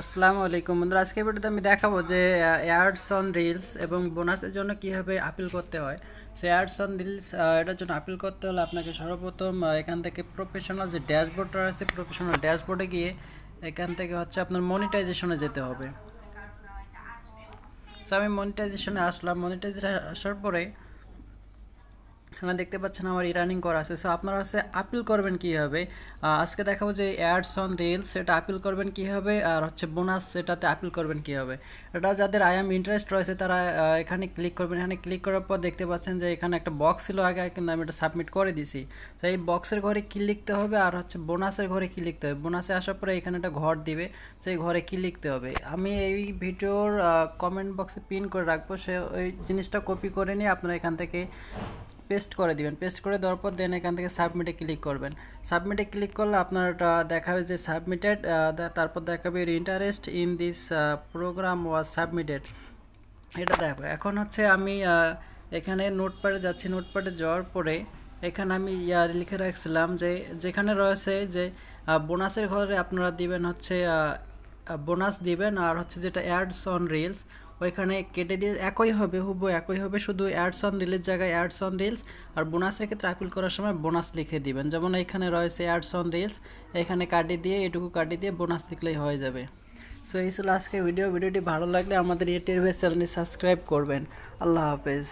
আসসালামু আলাইকুম। বন্ধুরা আজকে ভিডিওতে আমি দেখাবো যে অ্যাডস অন রিলস এবং বোনাসের জন্য কীভাবে আপিল করতে হয়। সো অ্যাডস অন রিলস এটার জন্য আপিল করতে হলে আপনাকে সর্বপ্রথম এখান থেকে প্রফেশনাল যে ড্যাশবোর্ডটা আছে প্রফেশনাল ড্যাশবোর্ডে গিয়ে এখান থেকে হচ্ছে আপনার মনিটাইজেশনে যেতে হবে। আমি মনিটাইজেশনে আসলাম। মনিটাইজেশন আসার পরে এখানে দেখতে পাচ্ছেন আমার রানিং করা আছে। সো আপনারা হচ্ছে আপিল করবেন কীভাবে? আজকে দেখাবো যে অ্যাডস অন রিলস সেটা আপিল করবেন কীভাবে? আর হচ্ছে বোনাস সেটাতে আপিল করবেন কীভাবে? এটা যাদের আই এম ইন্টারেস্ট রয়েছে, তারা এখানে ক্লিক করবেন। এখানে ক্লিক করার পর দেখতে পাচ্ছেন যে এখানে একটা বক্স ছিল আগে, কিন্তু আমি এটা সাবমিট করে দিছি। তো এই বক্সের ঘরে কী লিখতে হবে? আর হচ্ছে বোনাসের ঘরে কী লিখতে হবে? বোনাসে আসার পরে এখানে একটা ঘর দিবে, সেই ঘরে কী লিখতে হবে? আমি এই ভিডিওর কমেন্ট বক্সে পিন করে রাখব। সে ওই জিনিসটা কপি করে নিয়ে আপনারা এখান থেকে পেস্ট করে দিবেন। পেস্ট করে দেওয়ার পর দেন এখান থেকে সাবমিটে ক্লিক করবেন। সাবমিটে ক্লিক করলে আপনার এটা দেখাবে যে সাবমিটেড তারপর দেখাবে interest in this program was submitted এটা দেখো, এখন হচ্ছে আমি এখানে নোটপ্যাডে যাচ্ছি। নোটপ্যাডে যাওয়ার পরে এখানে আমি ইয়ার লিখে রাখছিলাম যে, যেখানে রয়েছে যে বোনাসের ঘরে আপনারা দিবেন হচ্ছে বোনাস দিবেন আর হচ্ছে যেটা অ্যাডস অন রিলস ওইখানে কেটে দিয়ে একই হবে হুব একই হবে। শুধু অ্যাডস অন রিলের জায়গায় অ্যাডস অন রিলস আর বোনাসের ক্ষেত্রে আপিল করার সময় বোনাস লিখে দিবেন। যেমন এখানে রয়েছে অ্যাডস অন রিলস এখানে কাটিয়ে দিয়ে এটুকু কাটিয়ে দিয়ে বোনাস লিখলেই হয়ে যাবে। সো এই ছিল আজকে ভিডিও ভিডিওটি ভালো লাগলে আমাদের ইউটিউবের চ্যানেলটি সাবস্ক্রাইব করবেন। আল্লাহ হাফেজ।